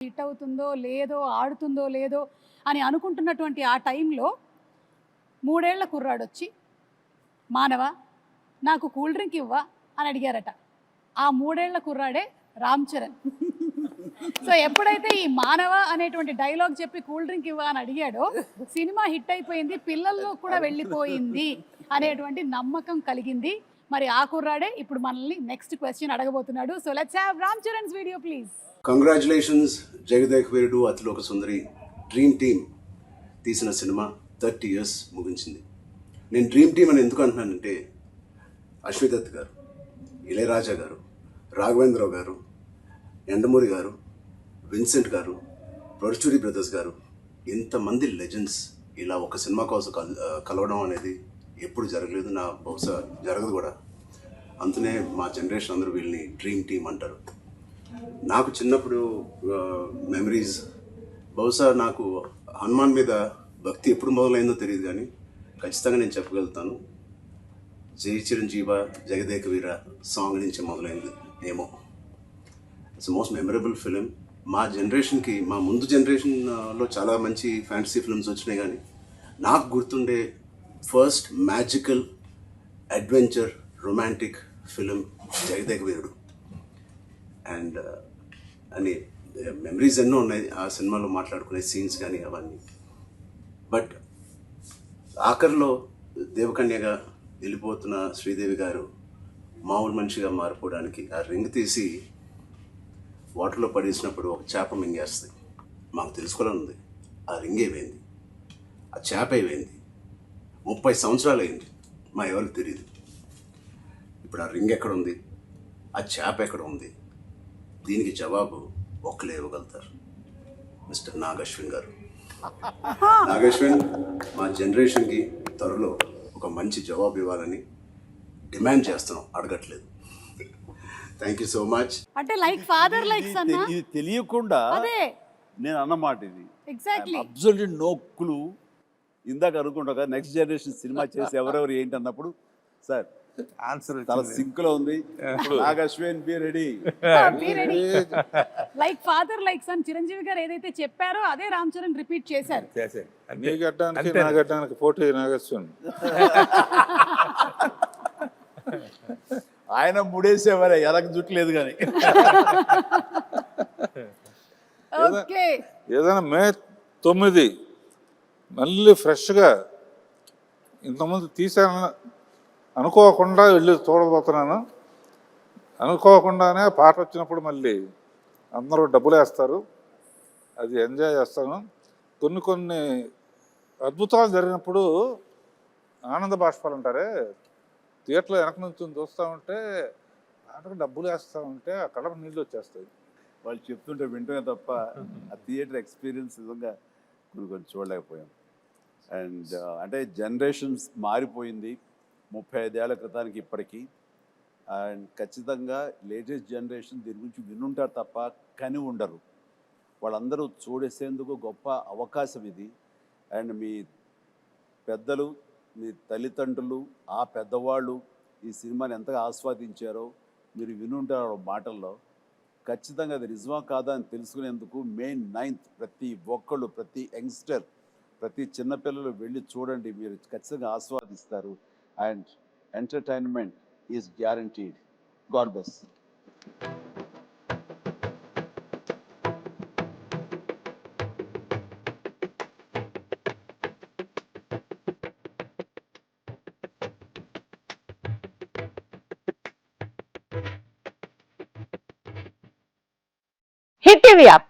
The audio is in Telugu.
హిట్ అవుతుందో లేదో ఆడుతుందో లేదో అని అనుకుంటున్నటువంటి ఆ టైంలో మూడేళ్ళ కుర్రాడు వచ్చి మానవ నాకు కూల్ డ్రింక్ ఇవ్వా? అని అడిగారట. ఆ మూడేళ్ళ కుర్రాడే రామ్ చరణ్. సో ఎప్పుడైతే ఈ మానవ అనేటువంటి డైలాగ్ చెప్పి కూల్ డ్రింక్ ఇవ్వా అని అడిగాడో సినిమా హిట్ అయిపోయింది పిల్లల్లో కూడా వెళ్ళిపోయింది అనేటువంటి నమ్మకం కలిగింది. మరి ఆ కుర్రాడే ఇప్పుడు మనల్ని next question అడగబోతున్నాడు. So let's have Ram Charan's video please congratulations Jagadeka Veerudu Athiloka Sundari dream team తీసిన సినిమా థర్టీ ఇయర్స్ ముగించింది. నేను డ్రీమ్ టీమ్ అని ఎందుకు అంటున్నానంటే అశ్విదత్ గారు ఇళయరాజా గారు రాఘవేంద్రరావు గారు ఎండమూరి గారు విన్సెంట్ గారు ప్రొడచూరి బ్రదర్స్ గారు ఇంతమంది లెజెండ్స్ ఇలా ఒక సినిమా కోసం కలవడం అనేది ఎప్పుడు జరగలేదు నా బహుశా జరగదు కూడా. అందునే మా జనరేషన్ అందరూ వీళ్ళని డ్రీమ్ టీమ్ అంటారు. నాకు చిన్నప్పుడు మెమరీస్ బహుశా నాకు హనుమాన్ మీద భక్తి ఎప్పుడు మొదలైందో తెలియదు కానీ ఖచ్చితంగా నేను చెప్పగలుగుతాను. జై చిరంజీవ జగదేక వీర సాంగ్ నుంచి మొదలైంది ఏమో. ఇట్స్ మోస్ట్ మెమరబుల్ ఫిలిం మా జనరేషన్కి మా ముందు జనరేషన్లో చాలా మంచి ఫ్యాంటసీ ఫిల్మ్స్ వచ్చినాయి కానీ నాకు గుర్తుండే first magical adventure romantic film Jagadekaveerudu and uh, అని మెమరీస్ uh, ఎన్నో ఉన్నాయి ఆ సినిమాలో మాట్లాడుకునే సీన్స్ కానీ అవన్నీ. బట్ ఆఖరిలో దేవకన్యగా వెళ్ళిపోతున్న శ్రీదేవి గారు మామూలు మనిషిగా మారిపోవడానికి ఆ రింగ్ తీసి వాటర్లో పడేసినప్పుడు ఒక చేప మింగేస్తుంది. మాకు తెలుసుకోవాలని ఉంది. ఆ రింగ్ ఏమైంది? ఆ చేప ఏమైంది? ముప్పై సంవత్సరాలు అయింది మా ఎవరికి తెలియదు ఇప్పుడు ఆ రింగ్ ఎక్కడ ఉంది ఆ చేప ఎక్కడ ఉంది దీనికి జవాబు ఒక్కలే ఇవ్వగలుగుతారు. మిస్టర్ నాగశ్విన్ గారు. నాగశ్విన్ మా జనరేషన్కి త్వరలో ఒక మంచి జవాబు ఇవ్వాలని డిమాండ్ చేస్తున్నాం. అడగట్లేదు. థ్యాంక్ యూ సో మచ్ అంటే లైక్ ఫాదర్ లైక్ ఇది- తెలియకుండా అదే. నేను అన్నమాట ఇది. ఎగ్జాక్ట్లీ అబ్జల్యూట్ నో క్లూ ఇందాక అనుకుంటా నెక్స్ట్ జనరేషన్ సినిమా చేసి ఎవరెవరు ఏంటి అన్నప్పుడు సార్ ఆన్సర్ చాలా సింక్లో ఉంది Nag Ashwin be ready like father like son Chiranjeevi garu ఏదైతే చెప్పారో అదే రామ్ చరణ్ రిపీట్ చేశారు. నీ నా పోటీ నాగేశ్వన్. ఆయన ముడేసేవారే ఎలక జుట్టు లేదు కానీ ఓకే ఏదైనా మే తొమ్మిది మళ్ళీ ఫ్రెష్గా ఇంతకుముందు తీసాను అనుకోకుండా వెళ్ళి చూడబోతున్నాను. అనుకోకుండానే పాట వచ్చినప్పుడు మళ్ళీ అందరూ డబ్బులు వేస్తారు. అది ఎంజాయ్ చేస్తాను. కొన్ని కొన్ని అద్భుతాలు జరిగినప్పుడు ఆనంద బాష్పాలు అంటారే థియేటర్లో వెనక నుంచి చూస్తూ ఉంటే ఆటకు డబ్బులు వేస్తూ ఉంటే ఆ కడప నీళ్ళు వచ్చేస్తాయి. వాళ్ళు చెప్తుంటే వింటమే తప్ప ఆ థియేటర్ ఎక్స్పీరియన్స్ నిజంగా కొన్ని కొన్ని చూడలేకపోయాం. అండ్ uh, అంటే జనరేషన్స్ మారిపోయింది ముప్పై ఐదేళ్ళ క్రితానికి ఇప్పటికీ. అండ్ ఖచ్చితంగా లేటెస్ట్ జనరేషన్ దీని గురించి వినుంటారు తప్ప కని ఉండరు. వాళ్ళందరూ చూడేసేందుకు గొప్ప అవకాశం ఇది. అండ్ మీ పెద్దలు మీ తల్లిదండ్రులు ఆ పెద్దవాళ్ళు ఈ సినిమాని ఎంతగా ఆస్వాదించారో మీరు వినుంటారు మాటల్లో. ఖచ్చితంగా అది నిజమా కాదా అని తెలుసుకునేందుకు మే నైన్త్ ప్రతి ఒక్కళ్ళు ప్రతి యంగ్స్టర్ ప్రతి చిన్నపిల్లలు వెళ్ళి చూడండి మీరు ఖచ్చితంగా ఆస్వాదిస్తారు. And entertainment is guaranteed. God bless hit TV app.